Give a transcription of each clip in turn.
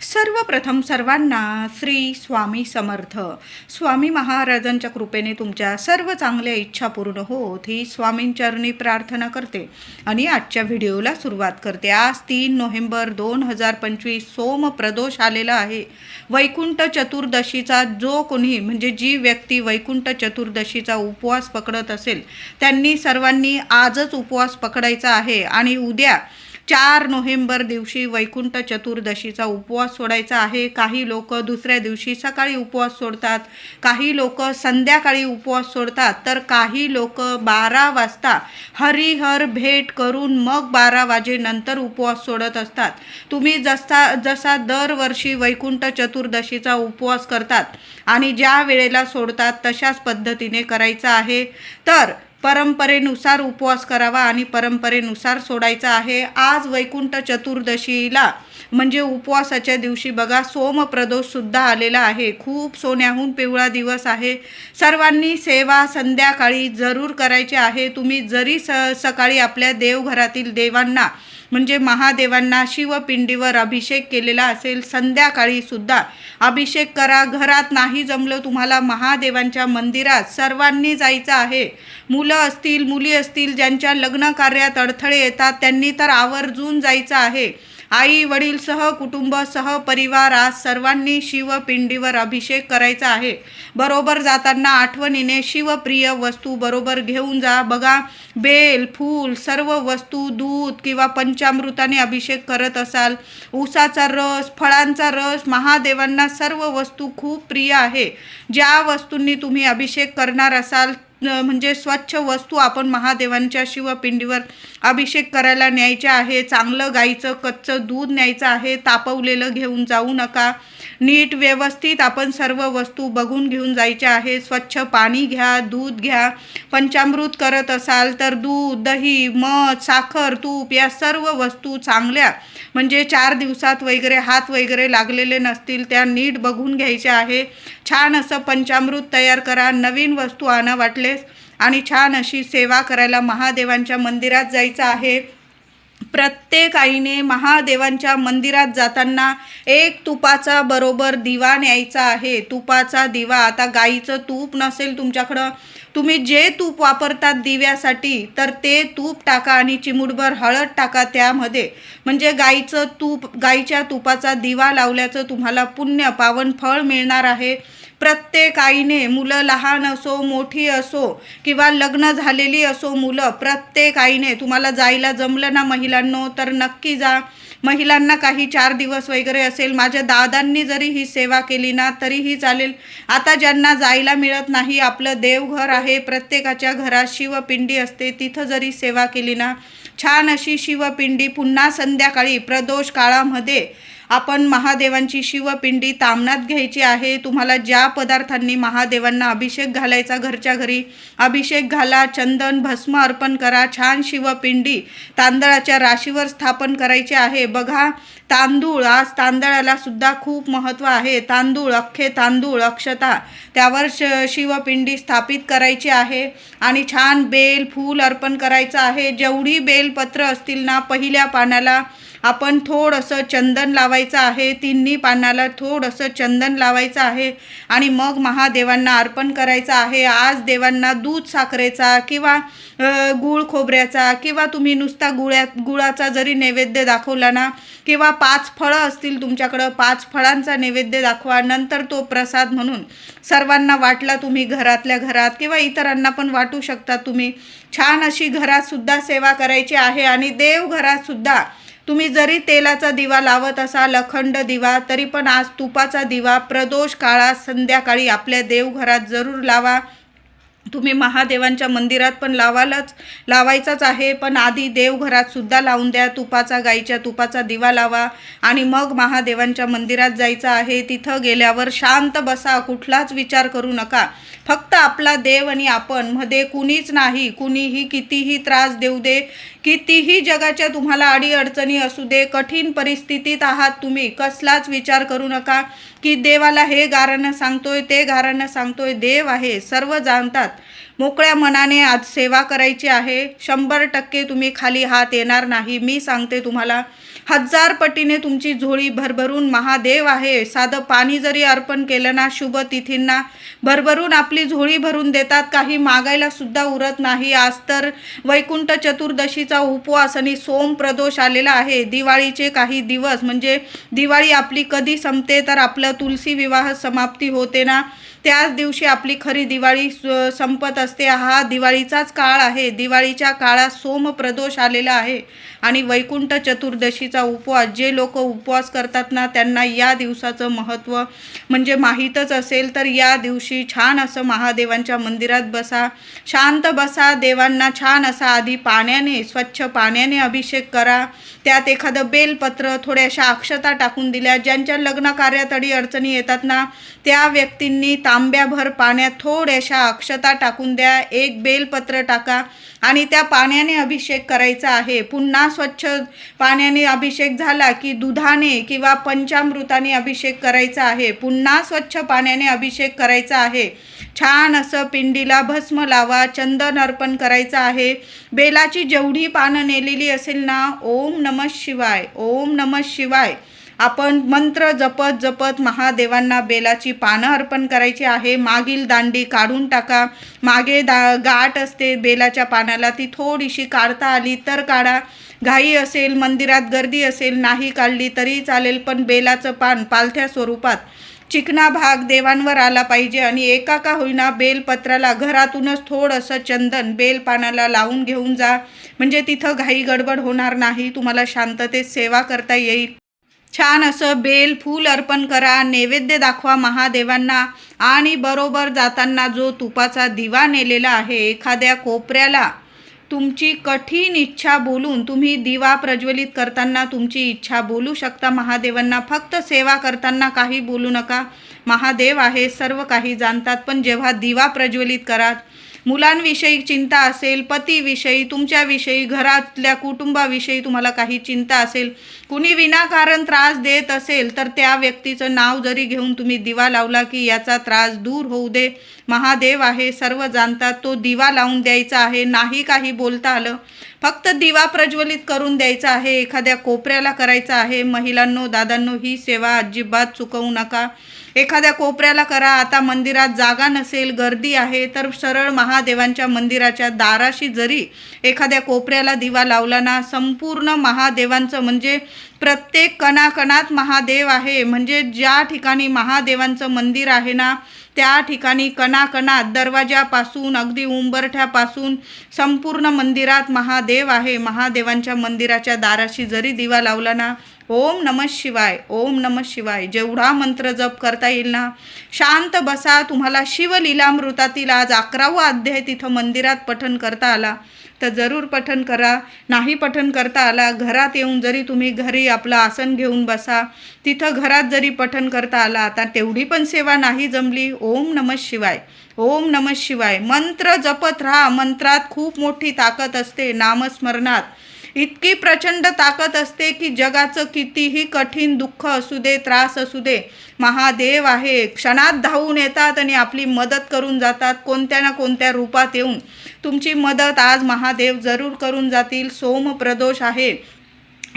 सर्वप्रथम सर्वांना श्री स्वामी समर्थ. स्वामी महाराजांच्या कृपेने तुमच्या सर्व चांगल्या इच्छा पूर्ण होत ही स्वामींचरणी प्रार्थना करते. आणि आजच्या व्हिडिओला सुरुवात करते. आज तीन नोव्हेंबर दोन हजार पंचवीस सोम प्रदोष आलेला आहे. वैकुंठ चतुर्दशीचा जो कोणी म्हणजे जी व्यक्ती वैकुंठ चतुर्दशीचा उपवास पकडत असेल त्यांनी सर्वांनी आजच उपवास पकडायचा आहे. आणि उद्या चार नोव्हेंबर दिवशी वैकुंठ चतुर्दशीचा उपवास सोडायचा आहे. काही लोक दुसऱ्या दिवशी सकाळी उपवास सोडतात काही लोक संध्याकाळी उपवास सोडतात तर काही लोक बारा वाजता हरिहर भेट करून मग बारा वाजेनंतर उपवास सोडत असतात. तुम्ही जसा जसा दरवर्षी वैकुंठ चतुर्दशीचा उपवास करतात आणि ज्या वेळेला सोडतात तशाच पद्धतीने करायचं आहे. तर परंपरेनुसार उपवास करावा आणि परंपरेनुसार सोडायचा आहे. आज वैकुंठ चतुर्दशीला म्हणजे उपवासाच्या दिवशी बघा सोमप्रदोषसुद्धा आलेला आहे. खूप सोन्याहून पिवळा दिवस आहे. सर्वांनी सेवा संध्याकाळी जरूर करायची आहे. तुम्ही जरी स सकाळी आपल्या देवघरातील देवांना म्हणजे महादेवांना शिवपिंडीवर अभिषेक केलेला असेल संध्याकाळीसुद्धा अभिषेक करा. घरात नाही जमलं तुम्हाला महादेवांच्या मंदिरात सर्वांनी जायचं आहे. मुलं असतील मुली असतील ज्यांच्या लग्न कार्यात अडथळे येतात त्यांनी तर आवर्जून जायचं आहे. आई वडील सह कुटुंब सह परिवार आज सर्वांनी शिवपिंडीवर अभिषेक करायचा आहे. बरोबर जाताना आठवणीने शिवप्रिय वस्तू बरोबर घेऊन जा. बघा बेल फूल सर्व वस्तू दूध किंवा पंचामृताने अभिषेक करत असाल. ऊसाचा रस फळांचा रस महादेवांना सर्व वस्तू खूप प्रिय आहे. ज्या वस्तूंनी तुम्ही अभिषेक करणार असाल म्हणजे स्वच्छ वस्तू आपण महादेवांच्या शिवपिंडीवर अभिषेक करायला न्यायच्या आहे चांगलं गाईचं कच्चं दूध न्यायचं आहे तापवलेलं घेऊन जाऊ नका. नीट व्यवस्थित आपण सर्व वस्तू बघून घेऊन जायच्या आहे. स्वच्छ पाणी घ्या दूध घ्या पंचामृत करत असाल तर दूध दही मध साखर तूप या सर्व वस्तू चांगल्या म्हणजे चार दिवसात वगैरे हात वगैरे लागलेले नसतील त्या नीट बघून घ्यायच्या आहे. छान असं पंचामृत तयार करा नवीन वस्तू आणा वाटलेस आणि छान अशी सेवा करायला महादेवांच्या मंदिरात जायचं आहे. प्रत्येक आईने महादेवांच्या मंदिरात जाताना एक तुपाचा बरोबर दिवा न्यायचा आहे. तुपाचा दिवा आता गाईचं तूप नसेल तुमच्याकडं तुम्ही जे तूप वापरतात दिव्यासाठी तर ते तूप टाका आणि चिमूटभर हळद टाका त्यामध्ये. म्हणजे गाईचं तूप गाईच्या तुपाचा दिवा लावल्याचं तुम्हाला पुण्य पावन फळ मिळणार आहे. प्रत्येक आईने मुलं लहान असो मोठी असो किंवा लग्न झालेली असो मुलं प्रत्येक आईने तुम्हाला जायला जमलं ना महिलांनो तर नक्की जा. महिलांना काही चार दिवस वगैरे असेल माझ्या दादांनी जरी ही सेवा केली ना तरीही चालेल. आता ज्यांना जायला मिळत नाही आपलं देवघर आहे प्रत्येकाच्या घरात शिवपिंडी असते तिथं जरी सेवा केली ना छान अशी शिवपिंडी पुन्हा संध्याकाळी प्रदोष काळामध्ये आपण महादेवांची शिवपिंडी तामणात घ्यायची आहे. तुम्हाला ज्या पदार्थांनी महादेवांना अभिषेक घालायचा घरच्या घरी अभिषेक घाला चंदन भस्म अर्पण करा छान शिवपिंडी तांदळाच्या राशीवर स्थापन करायचे आहे. बघा तांदूळ आज तांदळाला सुद्धा खूप महत्त्व आहे. तांदूळ अख्खे तांदूळ अक्षता त्यावर श शिवपिंडी स्थापित करायची आहे आणि छान बेल फूल अर्पण करायचं आहे. जेवढी बेलपत्र असतील ना पहिल्या पानाला आपण थोडंसं चंदन लावायचं आहे तिन्ही पानाला थोडंसं चंदन लावायचं आहे आणि मग महादेवांना अर्पण करायचं आहे. आज देवांना दूध साखरेचा किंवा गूळ खोबऱ्याचा किंवा तुम्ही नुसता गुळ्या गुळाचा जरी नैवेद्य दाखवला ना किंवा पाच फळं असतील तुमच्याकडं पाच फळांचा नैवेद्य दाखवा नंतर तो प्रसाद म्हणून सर्वांना वाटला तुम्ही घरातल्या घरात किंवा इतरांना पण वाटू शकता तुम्ही. छान अशी घरातसुद्धा सेवा करायची आहे आणि देवघरातसुद्धा तुम्ही जरी तेलाचा दिवा लावत असाल अखंड दिवा तरी पण आज तुपाचा दिवा प्रदोष काळात संध्याकाळी आपल्या देवघरात जरूर लावा. तुम्ही महादेवांच्या मंदिरात पण लावालच लावायचाच आहे पण आधी देवघरात सुद्धा लावून द्या तुपाचा गाईच्या तुपाचा दिवा लावा आणि मग महादेवांच्या मंदिरात जायचं आहे. तिथं गेल्यावर शांत बसा कुठलाच विचार करू नका. फक्त आपला देव आणि आपण मध्ये कुणीच नाही कुणीही कितीही त्रास देऊ दे कितीही जगाच्या तुम्हाला अडीअडचणी असू दे कठीण परिस्थितीत आहात तुम्ही कसलाच विचार करू नका की देवाला हे गारानं सांगतोय ते गारानं सांगतोय देव आहे सर्व जाणतात. मोकळ्या मनाने आज सेवा करायची आहे. शंभर टक्के तुम्ही खाली हात येणार नाही. मी सांगते तुम्हाला हजार पटीने तुमची झोळी भरभरून महादेव आहे. साधं पाणी जरी अर्पण केलं ना शुभ तिथींना भरभरून आपली झोळी भरून देतात. काही मागायला सुद्धा उरत नाही. आज तर वैकुंठ चतुर्दशीचा उपवास आणि सोम प्रदोष आलेला आहे. दिवाळीचे काही दिवस म्हणजे दिवाळी आपली कधी संपते तर आपलं तुलसी विवाह समाप्ती होते ना? त्याच दिवशी आपली खरी दिवाळी स- संपत असते. हा दिवाळीचाच काळ आहे. दिवाळीच्या काळात सोम प्रदोष आलेला आहे. आणि वैकुंठ चतुर्दशीचा उपवास जे लोक उपवास करतात ना त्यांना या दिवसाचं महत्त्व म्हणजे माहीतच असेल तर या दिवशी छान असं महादेवांच्या मंदिरात बसा. शांत बसा देवांना छान असा आधी पाण्याने स्वच्छ पाण्याने अभिषेक करा. त्यात एखादं बेलपत्र थोड्याशा अक्षता टाकून दिल्या. ज्यांच्या लग्न कार्यात अडी अडचणी येतात ना त्या व्यक्तींनी तांब्याभर पाण्यात थोड्याशा अक्षता टाकून द्या एक बेलपत्र टाका आणि त्या पाण्याने अभिषेक करायचा आहे. पुन्हा स्वच्छ पाण्याने अभिषेक झाला की दुधाने किंवा पंचामृताने अभिषेक करायचा आहे. पुन्हा स्वच्छ पाण्याने अभिषेक करायचा आहे. छान असं पिंडीला भस्म लावा चंदन अर्पण करायचं आहे. बेलाची जेवढी पानं नेलेली असेल ना ओम नमः शिवाय ओम नमः शिवाय. आपण मंत्र जपत जपत महादेवांना बेलाची पानं अर्पण करायची आहे. मागील दांडी काढून टाका. मागे दा गाठ असते बेलाच्या पानाला. ती थोडीशी काढता आली तर काढा. घाई असेल मंदिरात गर्दी असेल नाही काढली तरी चालेल पण बेलाचं पान पालथ्या स्वरूपात. चिकना भाग देवांवर आला पाहिजे आणि एका का होईना बेलपत्राला घरातूनच थोडंसं चंदन बेल पानाला लावून घेऊन जा. म्हणजे तिथं घाई गडबड होणार नाही. तुम्हाला शांततेत सेवा करता येईल. छान असं बेल फूल अर्पण करा नैवेद्य दाखवा महादेवांना आणि बरोबर जाताना जो तुपाचा दिवा नेलेला आहे एखाद्या कोपऱ्याला तुमची कठीण इच्छा बोलून तुम्ही दिवा प्रज्वलित करताना तुमची इच्छा बोलू शकता. महादेवांना फक्त सेवा करताना काही बोलू नका. महादेव आहे सर्व काही जाणतात पण जेव्हा दिवा प्रज्वलित करा मुलांविषयी चिंता असेल पतीविषयी तुमच्याविषयी घरातल्या कुटुंबाविषयी तुम्हाला काही चिंता असेल कुणी विनाकारण त्रास देत असेल तर त्या व्यक्तीचं नाव जरी घेऊन तुम्ही दिवा लावला की याचा त्रास दूर होऊ दे. महादेव आहे सर्व जाणतात तो दिवा लावून द्यायचा आहे नाही काही बोलता आलं. फक्त दिवा प्रज्वलित करून द्यायचा आहे एखाद्या कोपऱ्याला करायचा आहे महिलांनो दादांनो ही सेवा अजिबात चुकवू नका. एखाद्या कोपऱ्याला करा आता मंदिरात जागा नसेल गर्दी आहे तर सरळ महादेवांच्या मंदिराच्या दाराशी जरी एखाद्या कोपऱ्याला दिवा लावला ना संपूर्ण महादेवांचं म्हणजे प्रत्येक कणाकणात महादेव आहे. म्हणजे ज्या ठिकाणी महादेवांचं मंदिर आहे ना त्या ठिकाणी कणाकणात दरवाजापासून अगदी उंबरठ्यापासून संपूर्ण मंदिरात महादेव आहे. महादेवांच्या मंदिराच्या दाराशी जरी दिवा लावला ना ओम नम शिवाय ओम नम शिवाय. जेवढा मंत्र जप करता येईल ना शांत बसा तुम्हाला शिवलीलामृतातील आज अकरावा अध्याय तिथं मंदिरात पठन करता आला. तर जरूर पठन करा नाही पठन करता आला घरात येऊन जरी तुम्ही घरी आपलं आसन घेऊन बसा तिथं घरात जरी पठन करता आला आता तेवढी पण सेवा नाही जमली. ओम नम शिवाय ओम नम शिवाय. मंत्र जपत राहा मंत्रात खूप मोठी ताकद असते नामस्मरणात. इतकी प्रचंड ताकद असते की जगाचं कितीही कठीण दुःख असू दे त्रास असू दे महादेव आहे. क्षणात धावून येतात आणि आपली मदत करून जातात कोणत्या ना कोणत्या रूपात येऊन. तुमची मदत आज महादेव जरूर करून जातील. सोम प्रदोष आहे.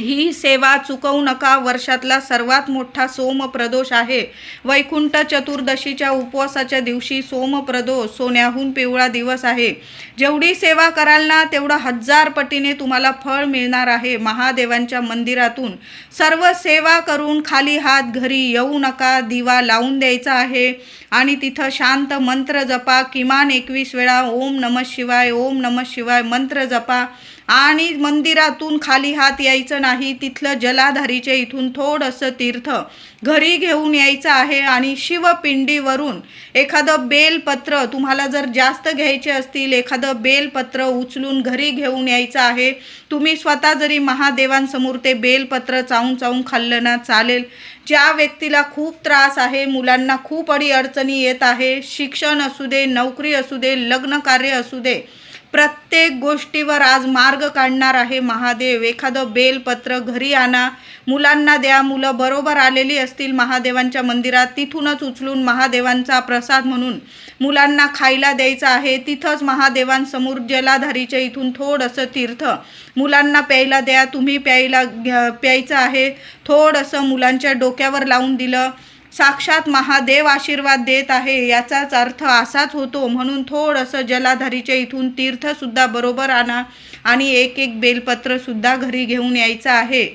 ही सेवा चुकवू नका. वर्षातला सर्वात मोठा सोमप्रदोष आहे. वैकुंठ चतुर्दशीच्या उपवासाच्या दिवशी सोमप्रदोष सोन्याहून पिवळा दिवस आहे. जेवढी सेवा कराल ना तेवढं हजार पटीने तुम्हाला फळ मिळणार आहे. महादेवांच्या मंदिरातून सर्व सेवा करून खाली हात घरी येऊ नका. दिवा लावून द्यायचा आहे आणि तिथं शांत मंत्र जपा. किमान एकवीस वेळा ओम नम शिवाय ओम नम शिवाय मंत्र जपा. आणि मंदिरातून खाली हात यायचं नाही तिथलं जलाधारीचे इथून थोडंसं तीर्थ घरी घेऊन यायचं आहे आणि शिवपिंडीवरून एखादं बेलपत्र तुम्हाला जर जास्त घ्यायचे असतील एखादं बेलपत्र उचलून घरी घेऊन यायचं आहे तुम्ही स्वतः जरी महादेवांसमोर ते बेलपत्र चावून चावून खाल्लं ना चालेल. ज्या व्यक्तीला खूप त्रास आहे मुलांना खूप अडी अडचणी येत आहे शिक्षण असू दे नोकरी असू दे लग्न कार्य असू दे प्रत्येक गोष्टीवर आज मार्ग काढणार आहे महादेव. एखादं बेलपत्र घरी आणा. मुलांना द्या. मुलं बरोबर आलेली असतील महादेवांच्या मंदिरात. तिथूनच उचलून महादेवांचा प्रसाद म्हणून मुलांना खायला द्यायचं आहे. तिथंच महादेवांसमोर जलाधारीच्या इथून थोडंसं तीर्थ मुलांना प्यायला द्या. तुम्ही प्यायला घ्या- प्यायचं आहे. थोडंसं मुलांच्या डोक्यावर लावून दिलं. साक्षात महादेव आशीर्वाद देत आहे. याचाच अर्थ असाच होतो. म्हणून थोडंसं जलाधारीच्या इथून तीर्थसुद्धा बरोबर आणा आणि एक एक बेलपत्रसुद्धा घरी घेऊन यायचं आहे.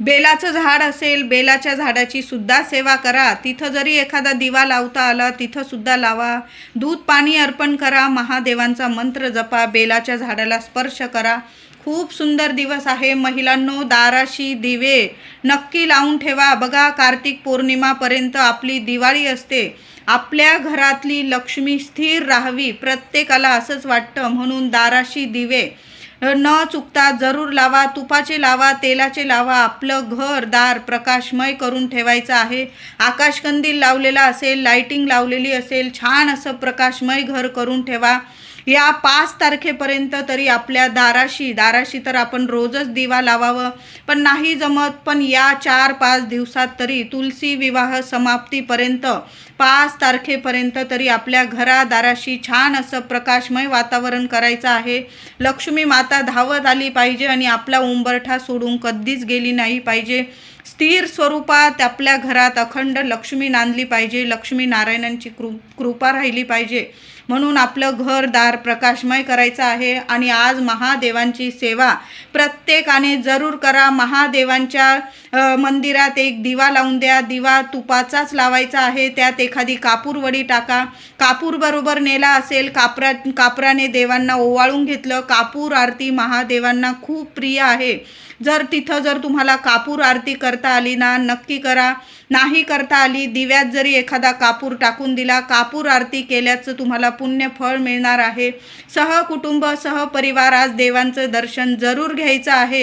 बेलाचं झाड असेल बेलाच्या झाडाची सुद्धा सेवा करा. तिथं जरी एखादा दिवा लावता आला तिथं सुद्धा लावा. दूध पाणी अर्पण करा. महादेवांचा मंत्र जपा. बेलाच्या झाडाला स्पर्श करा. खूप सुंदर दिवस आहे. महिलांनो दाराशी दिवे नक्की लावून ठेवा. बघा कार्तिक पौर्णिमापर्यंत आपली दिवाळी असते. आपल्या घरातली लक्ष्मी स्थिर राहावी प्रत्येकाला असंच वाटतं. म्हणून दाराशी दिवे न चुकता जरूर लावा तुपाचे लावा तेलाचे लावा आपलं घर दार प्रकाशमय करून ठेवायचं आहे. आकाशकंदील लावलेला असेल लाईटिंग लावलेली असेल छान असं प्रकाशमय घर करून ठेवा. या पाच तारखेपर्यंत तरी आपल्या दाराशी दाराशी तर आपण रोजच दिवा लावावं पण नाही जमत. पण या चार पाच दिवसात तरी तुलसी विवाह समाप्तीपर्यंत पाच तारखेपर्यंत तरी आपल्या घरादाराशी छान असं प्रकाशमय वातावरण करायचं आहे. लक्ष्मी माता धावत आली पाहिजे आणि आपला उंबरठा सोडून कधीच गेली नाही पाहिजे. स्थिर स्वरूपात आपल्या घरात अखंड लक्ष्मी नांदली पाहिजे लक्ष्मी नारायणांची कृ कृपा राहिली पाहिजे. म्हणून आपलं घर दार प्रकाशमय करायचं आहे आणि आज महादेवांची सेवा प्रत्येकाने जरूर करा. महादेवांच्या मंदिरात एक दिवा लावून द्या. दिवा तुपाचाच लावायचा आहे. त्यात एखादी कापूरवडी टाका. कापूरबरोबर नेला असेल कापरा कापराने देवांना ओवाळून घेतलं. कापूर आरती महादेवांना खूप प्रिय आहे. जर तिथं जर तुम्हाला कापूर आरती कर करता आली ना नक्की करा. नाही करता आली दिव्यात जरी एखादा कापूर टाकून दिला कापूर आरती केल्याचं तुम्हाला पुण्य फळ मिळणार आहे. सहकुटुंब सहपरिवार आज देवांचं दर्शन जरूर घ्यायचं आहे.